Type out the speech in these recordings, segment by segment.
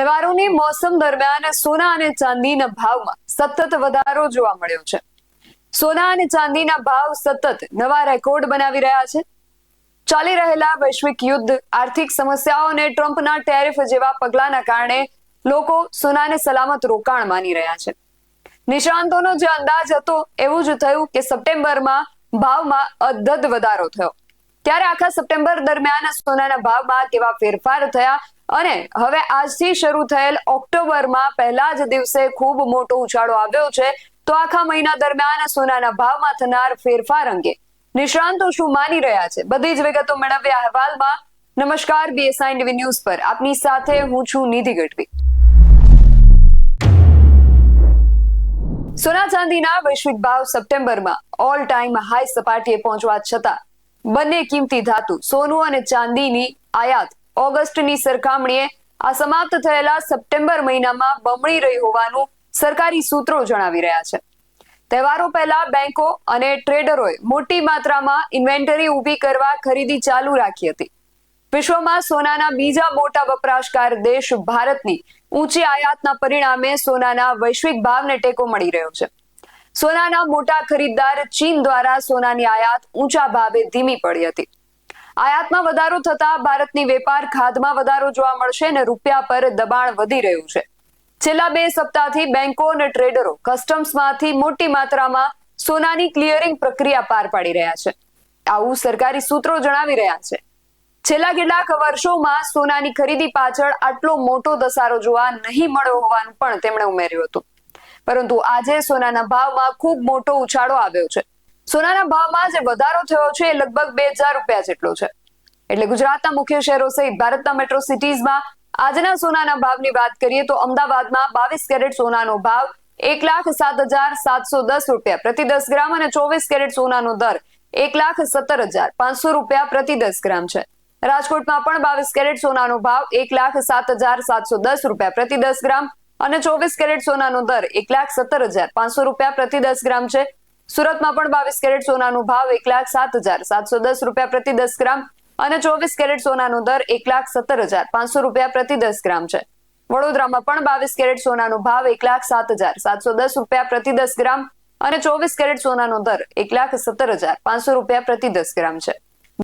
તહેવારોની મોસમ દરમિયાન સોના અને ચાંદીના ભાવમાં સતત વધારો જોવા મળ્યો છે. સોના અને ચાંદીના ભાવ સતત નવા રેકોર્ડ બનાવી રહ્યા છે. ચાલી રહેલા વૈશ્વિક યુદ્ધ, આર્થિક સમસ્યાઓ અને ટ્રમ્પના ટેરિફ જેવા પગલાના કારણે લોકો સોનાને સલામત રોકાણ માની રહ્યા છે. નિષ્ણાંતોનો જે અંદાજ હતો, એવું જ થયું કે સપ્ટેમ્બરમાં ભાવમાં અદ્ધદ વધારો થયો. ત્યારે આખા સપ્ટેમ્બર દરમિયાન સોનાના ભાવમાં કેવા ફેરફાર થયા અને હવે આજથી શરૂ થયેલ ઓક્ટોબરમાં પહેલા જ દિવસે ખૂબ મોટો ઉછાળો આવ્યો છે. તો આખા મહિના દરમિયાન સોનાના ભાવમાં થનાર ફેરફાર અંગે નિષ્ણાંતો શું માની રહ્યા છે? બધી જ વિગતો મેળવ્યા અહેવાલમાં નમસ્કાર બીએસઆઈ ટીવી ન્યૂઝ પર. આપની સાથે હું છું નિધિ ગઢવી. સોના ચાંદીના વૈશ્વિક ભાવ સપ્ટેમ્બરમાં ઓલ ટાઈમ હાઈ સપાટીએ પહોંચવા છતાં બંને કિંમતી ધાતુ, સોનું અને ચાંદીની આયાત ઓગસ્ટની સરખામણીએ આ સમાપ્ત થયેલા સપ્ટેમ્બર મહિનામાં બમણી રહી હોવાનું સરકારી સૂત્રો જણાવી રહ્યા છે. તહેવારો પહેલા બેંકો અને ટ્રેડરોએ મોટી માત્રામાં ઇન્વેન્ટરી ઊભી કરવા ખરીદી ચાલુ રાખી હતી. વિશ્વમાં સોનાના બીજા મોટા વપરાશકાર દેશ ભારતની ઊંચી આયાતના પરિણામે સોનાના વૈશ્વિક ભાવને ટેકો મળી રહ્યો છે. સોનાના મોટા ખરીદદાર ચીન દ્વારા સોનાની આયાત ઊંચા ભાવે ધીમી પડી હતી. આયાતમાં વધારો થતા ભારતની વેપાર ખાધમાં વધારો જોવા મળશે અને રૂપિયા પર દબાણ વધી રહ્યું છે. છેલ્લા બે સપ્તાહથી બેંકો અને ટ્રેડરો કસ્ટમ્સમાંથી મોટી માત્રામાં સોનાની ક્લિયરિંગ પ્રક્રિયા પાર પાડી રહ્યા છે. આવું સરકારી સૂત્રો જણાવી રહ્યા છે. છેલ્લા કેટલાક વર્ષોમાં સોનાની ખરીદી પાછળ આટલો મોટો દસારો જોવા નહીં મળ્યો હોવાનું પણ તેમણે ઉમેર્યું હતું. પરંતુ આજે સોનાના ભાવમાં ખૂબ મોટો ઉછાળો આવ્યો છે. સોનાના ભાવમાં જે વધારો થયો છે એ લગભગ બે હજાર રૂપિયા જેટલો છે. એટલે ગુજરાતના મુખ્ય શહેરો સહિત ભારતના મેટ્રો સિટીઝમાં આજના સોનાના ભાવની વાત કરીએ તો અમદાવાદમાં બાવીસ કેરેટ સોનાનો ભાવ એક લાખ સાત હજાર સાતસો દસ રૂપિયા પ્રતિ દસ ગ્રામ અને ચોવીસ કેરેટ સોનાનો દર એક લાખ સત્તર હજાર પાંચસો રૂપિયા પ્રતિ દસ ગ્રામ છે. રાજકોટમાં પણ બાવીસ કેરેટ સોનાનો ભાવ એક લાખ સાત હજાર સાતસો દસ રૂપિયા પ્રતિ દસ ગ્રામ અને ચોવીસ કેરેટ સોનાનો દર એક લાખ સત્તર હજાર પાંચસો રૂપિયા પ્રતિ દસ ગ્રામ છે. સુરતમાં પણ બાવીસ કેરેટ સોનાનો ભાવ એક લાખ સાત હજાર સાતસો દસ રૂપિયા પ્રતિ દસ ગ્રામ અને ચોવીસ કેરેટ સોનાનો દર એક લાખ સત્તર હજાર પાંચસો રૂપિયા પ્રતિ દસ ગ્રામ છે. વડોદરામાં પણ બાવીસ કેરેટ સોનાનો ભાવ એક લાખ સાત હજાર સાતસો દસ રૂપિયા પ્રતિ દસ ગ્રામ અને ચોવીસ કેરેટ સોનાનો દર એક લાખ સત્તર હજાર પાંચસો રૂપિયા પ્રતિ દસ ગ્રામ છે.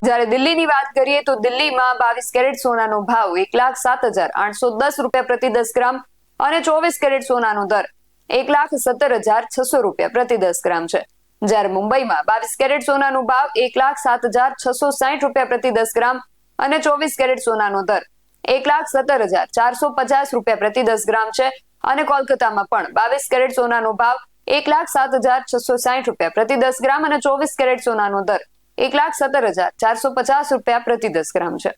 જ્યારે દિલ્હીની વાત કરીએ તો દિલ્હીમાં બાવીસ કેરેટ સોનાનો ભાવ એક લાખ સાત હજાર આઠસો દસ રૂપિયા પ્રતિ દસ ગ્રામ અને ચોવીસ કેરેટ સોનાનો દર એક લાખ સત્તર હજાર છસો રૂપિયા પ્રતિ દસ ગ્રામ છે. જ્યારે મુંબઈમાં બાવીસ કેરેટ સોનાનો ભાવ એક લાખ સાત હજાર છસો સાઠ રૂપિયા પ્રતિ દસ ગ્રામ અને ચોવીસ કેરેટ સોનાનો દર એક લાખ સત્તર હજાર ચારસો પચાસ રૂપિયા પ્રતિ દસ ગ્રામ છે અને કોલકાતામાં પણ બાવીસ કેરેટ સોનાનો ભાવ એક લાખ સાત હજાર છસો સાઠ રૂપિયા પ્રતિ દસ ગ્રામ અને ચોવીસ કેરેટ સોનાનો દર એક લાખ સત્તર હજાર ચારસો પચાસ રૂપિયા પ્રતિ દસ ગ્રામ છે.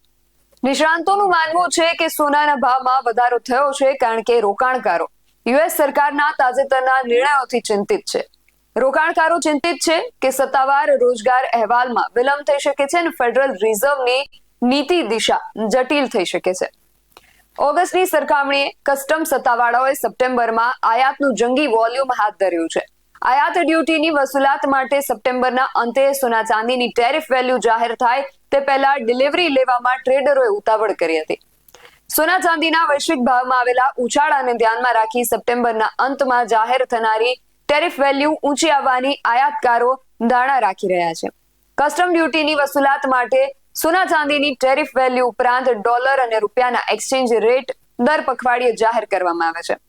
નિષ્ણાંતોનું માનવું છે કે સોનાના ભાવમાં વધારો થયો છે કારણ કે રોકાણકારો યુએસ સરકારના તાજેતરના નિર્ણયોથી ચિંતિત છે. રોકાણકારો ચિંતિત છે કે સત્તાવાર રોજગાર અહેવાલમાં વિલંબ થઈ શકે છે અને ફેડરલ રિઝર્વની નીતિ દિશા જટિલ થઈ શકે છે. ઓગસ્ટની સરખામણીએ કસ્ટમ સત્તાવાળાઓએ સપ્ટેમ્બરમાં આયાતનું જંગી વોલ્યુમ હાથ ધર્યું છે. આયાત ડ્યુટીની વસૂલાત માટે સપ્ટેમ્બરના અંતે સોના ચાંદીની ટેરિફ વેલ્યુ જાહેર થાય તે પહેલા ડિલિવરી લેવામાં ટ્રેડરોએ ઉતાવળ કરી હતી. સોના ચાંદીના વૈશ્વિક ભાવમાં આવેલા ઉછાળાને ધ્યાનમાં રાખી સપ્ટેમ્બરના અંતમાં જાહેર થનારી ટેરિફ વેલ્યુ ઊંચી આવવાની આયાતકારો ધારણા રાખી રહ્યા છે. કસ્ટમ ડ્યુટીની વસૂલાત માટે સોના ચાંદીની ટેરિફ વેલ્યુ ઉપરાંત ડોલર અને રૂપિયાના એક્સચેન્જ રેટ દર પખવાડિયે જાહેર કરવામાં આવે છે.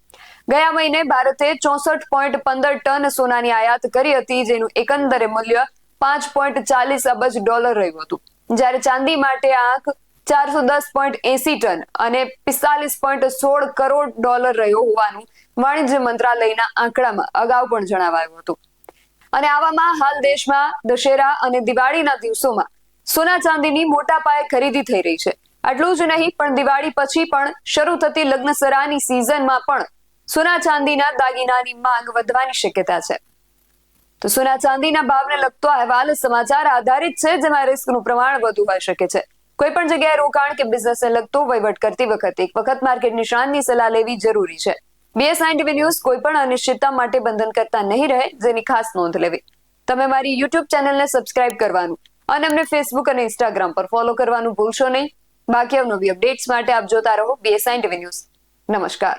ગયા મહિને ભારતે ચોસઠ પોઈન્ટ પંદર ટન સોનાની આયાત કરી હતી, જેનું એકંદરે મૂલ્ય પાંચ પોઈન્ટ ચાલીસ અબજ ડોલર રહ્યું હતું. જ્યારે ચાંદી માટે આંક ચારસો દસ પોઈન્ટ એસી ટન અને પિસ્તાલીસ પોઈન્ટ સોળ કરોડ ડોલર રહ્યો હોવાનું વાણિજ્ય મંત્રાલયના આંકડામાં અગાઉ પણ જણાવાયું હતું. અને આવામાં હાલ દેશમાં દશેરા અને દિવાળીના દિવસોમાં સોના ચાંદીની મોટા પાયે ખરીદી થઈ રહી છે. આટલું જ નહીં, પણ દિવાળી પછી પણ શરૂ થતી લગ્નસરાની સિઝનમાં પણ સોના ચાંદીના દાગીનાની માંગ વધવાની શક્યતા છે. તો સોના ચાંદીના ભાવને લગતો અહેવાલ સમાચાર આધારિત છે, જેમાં રિસ્કનું પ્રમાણ વધુ હોઈ શકે છે. કોઈ પણ જગ્યાએ રોકાણ કે બિઝનેસને લગતો વહીવટ કરતી વખતે એક વખત માર્કેટ નિષ્ણાંતની સલાહ લેવી જરૂરી છે. બીએસ નાઇન્ટી ન્યૂઝ કોઈ પણ અનિશ્ચિતતા માટે બંધન કરતા નહીં રહે, જેની ખાસ નોંધ લેવી. તમે મારી યુટ્યુબ ચેનલને સબસ્ક્રાઇબ કરવાનું અને અમને ફેસબુક અને ઇન્સ્ટાગ્રામ પર ફોલો કરવાનું ભૂલશો નહીં. બાકી અવનવી અપડેટ્સ માટે આપ જોતા રહો બીએસ નાઇન્ટી ન્યૂઝ નમસ્કાર.